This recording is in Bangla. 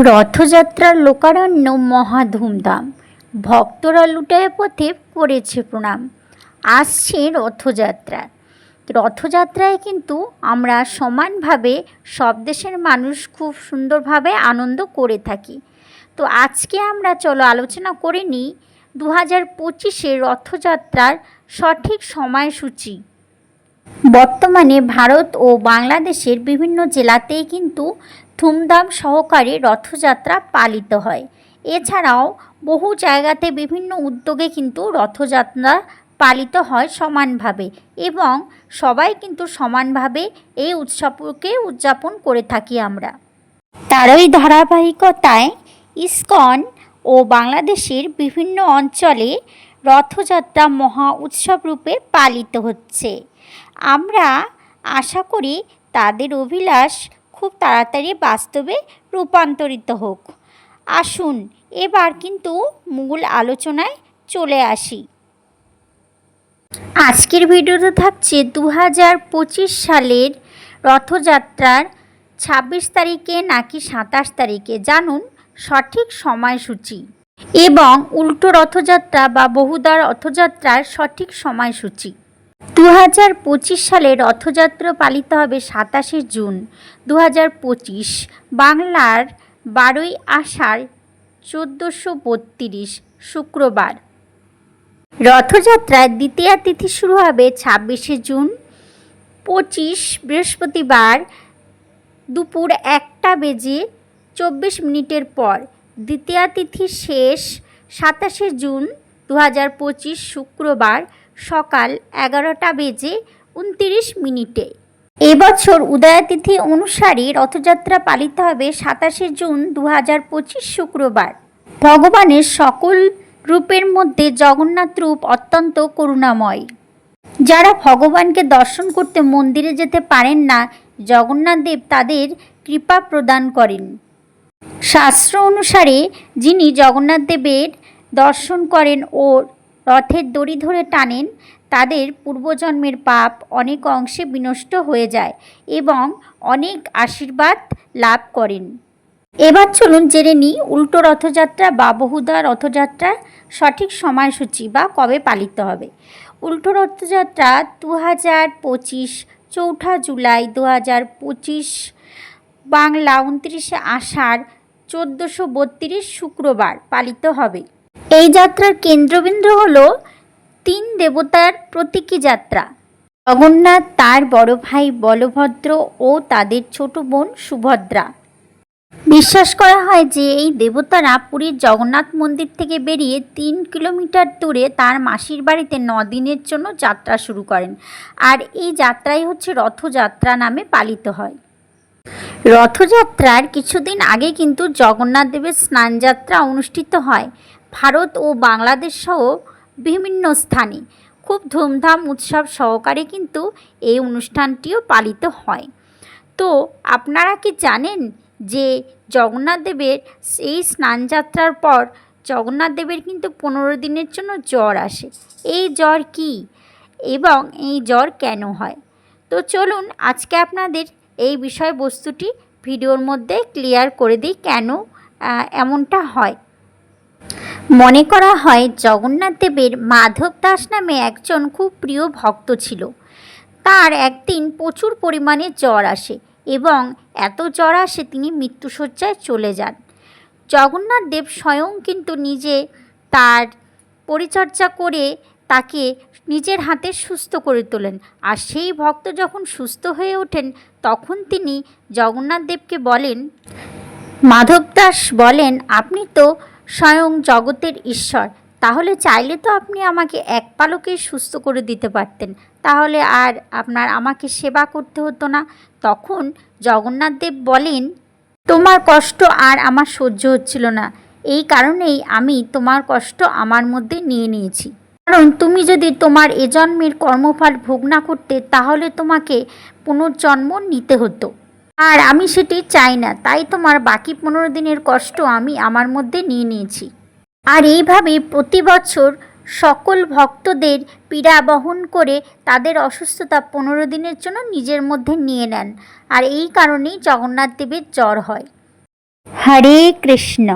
রথযাত্রার লোকারণ্য মহা ধুমধাম। ভক্তরা লুটায় পথে পড়েছে প্রণাম। আসছে রথযাত্রা। রথযাত্রায় কিন্তু আমরা সমানভাবে সব দেশের মানুষ খুব সুন্দরভাবে আনন্দ করে থাকি। তো আজকে আমরা চলো আলোচনা করে নিই দু হাজার পঁচিশে রথযাত্রার সঠিক সময়সূচি। বর্তমানে ভারত ও বাংলাদেশের বিভিন্ন জেলাতেই কিন্তু ধুমধাম সহকারে রথযাত্রা পালিত হয়। এছাড়াও বহু জায়গাতে বিভিন্ন উদ্যোগে কিন্তু রথযাত্রা পালিত হয় সমানভাবে এবং সবাই কিন্তু সমানভাবে এই উৎসবকে উদযাপন করে থাকি আমরা। তারই ধারাবাহিকতায় ইসকন ও বাংলাদেশের বিভিন্ন অঞ্চলে রথযাত্রা মহা উৎসব রূপে পালিত হচ্ছে। আমরা আশা করি তাদের অভিলাষ খুব তাড়াতাড়ি বাস্তবে রূপান্তরিত হোক। আসুন, এবার কিন্তু মূল আলোচনায় চলে আসি। আজকের ভিডিওতে থাকছে দু হাজার পঁচিশ সালের রথযাত্রার ছাব্বিশ তারিখে নাকি সাতাশ তারিখে? জানুন সঠিক সময়সূচি। এবং উল্টো রথযাত্রা বা বহুদা রথযাত্রার সঠিক সময়সূচি। দু হাজার পঁচিশ সালে রথযাত্রা পালিত হবে সাতাশে জুন। দু হাজার পঁচিশ বাংলার বারোই আষাঢ় চোদ্দোশো বত্রিশ শুক্রবার। রথযাত্রার দ্বিতীয় তিথি শুরু হবে ছাব্বিশে জুন। পঁচিশ বৃহস্পতিবার দুপুর একটা বেজে চব্বিশ মিনিটের পর দ্বিতীয় তিথি শেষ সাতাশে জুন। দু হাজার পঁচিশ শুক্রবার সকাল এগারোটা বেজে উনতিরিশ মিনিটে। এবছর উদয়াতিথি অনুসারে রথযাত্রা পালিত হবে সাতাশে জুন দু হাজার পঁচিশ শুক্রবার। ভগবানের সকল রূপের মধ্যে জগন্নাথ রূপ অত্যন্ত করুণাময়। যারা ভগবানকে দর্শন করতে মন্দিরে যেতে পারেন না, জগন্নাথ দেব তাদের কৃপা প্রদান করেন। শাস্ত্র অনুসারে যিনি জগন্নাথ দেবের দর্শন করেন ও রথের দড়ি ধরে টানেন, তাদের পূর্বজন্মের পাপ অনেক অংশে বিনষ্ট হয়ে যায় এবং অনেক আশীর্বাদ লাভ করেন। এবার চলুন জেনে নিই উল্টো রথযাত্রা বা বহুদা রথযাত্রার সঠিক সময়সূচি বা কবে পালিত হবে। উল্টো রথযাত্রা দু হাজার পঁচিশ চৌঠা জুলাই দু হাজার পঁচিশ বাংলা উনত্রিশে আষাঢ় চোদ্দোশো বত্রিশ শুক্রবার পালিত হবে। এই যাত্রার কেন্দ্রবিন্দু হল তিন দেবতার প্রতীকী যাত্রা। জগন্নাথ তার বড় ভাই বলভদ্র ও তাদের ছোট বোন সুভদ্রা। বিশ্বাস করা হয় যে এই দেবতারা পুরীর জগন্নাথ মন্দির থেকে বেরিয়ে তিন কিলোমিটার দূরে তার মাসির বাড়িতে দিনের জন্য যাত্রা শুরু করেন। আর এই যাত্রাই হচ্ছে রথযাত্রা নামে পালিত হয়। রথযাত্রার কিছুদিন আগে কিন্তু জগন্নাথ দেবের স্নানযাত্রা অনুষ্ঠিত হয়। ভারত ও বাংলাদেশ সহ বিভিন্ন স্থানে খুব ধুমধাম উৎসব সহকারে কিন্তু এই অনুষ্ঠানটিও পালিত হয়। তো আপনারা কি জানেন যে জগন্নাথ দেবের এই স্নানযাত্রার পর জগন্নাথ দেবের কিন্তু পনেরো দিনের জন্য জ্বর আসে। এই জ্বর কি এবং এই জ্বর কেন হয়? তো চলুন আজকে আপনাদের এই বিষয়বস্তুটি ভিডিওর মধ্যে ক্লিয়ার করে দিই কেন এমনটা হয়। মনে করা হয় জগন্নাথ দেবের মাধব দাস নামে একজন খুব প্রিয় ভক্ত ছিল। তার একদিন প্রচুর পরিমাণে জ্বর আসে এবং এত জ্বর আসে তিনি মৃত্যুশয্যায় চলে যান। জগন্নাথ দেব স্বয়ং কিন্তু নিজে তার পরিচর্যা করে তাকে নিজের হাতে সুস্থ করে তোলেন। আর সেই ভক্ত যখন সুস্থ হয়ে ওঠেন, তখন তিনি জগন্নাথ দেবকে বলেন, মাধব দাস বলেন, আপনি তো স্বয়ং জগতের ঈশ্বর। তাহলে চাইলে তো আপনি আমাকে এক পালকেই সুস্থ করে দিতে পারতেন। তাহলে আর আপনার আমাকে সেবা করতে হতো না। তখন জগন্নাথ দেব বলেন, তোমার কষ্ট আর আমার সহ্য হচ্ছিল না। এই কারণেই আমি তোমার কষ্ট আমার মধ্যে নিয়ে নিয়েছি। কারণ তুমি যদি তোমার এ জন্মের কর্মফল ভোগ না করতে, তাহলে তোমাকে পুনর্জন্ম নিতে হতো। আর আমি সেটি চাই না, তাই তোমার বাকি পনেরো দিনের কষ্ট আমি আমার মধ্যে নিয়ে নিয়েছি। আর এইভাবে প্রতি বছর সকল ভক্তদের পীড়া বহন করে তাদের অসুস্থতা পনেরো দিনের জন্য নিজের মধ্যে নিয়ে নেন, আর এই কারণেই জগন্নাথ দেবের জ্বর হয়। হরে কৃষ্ণ।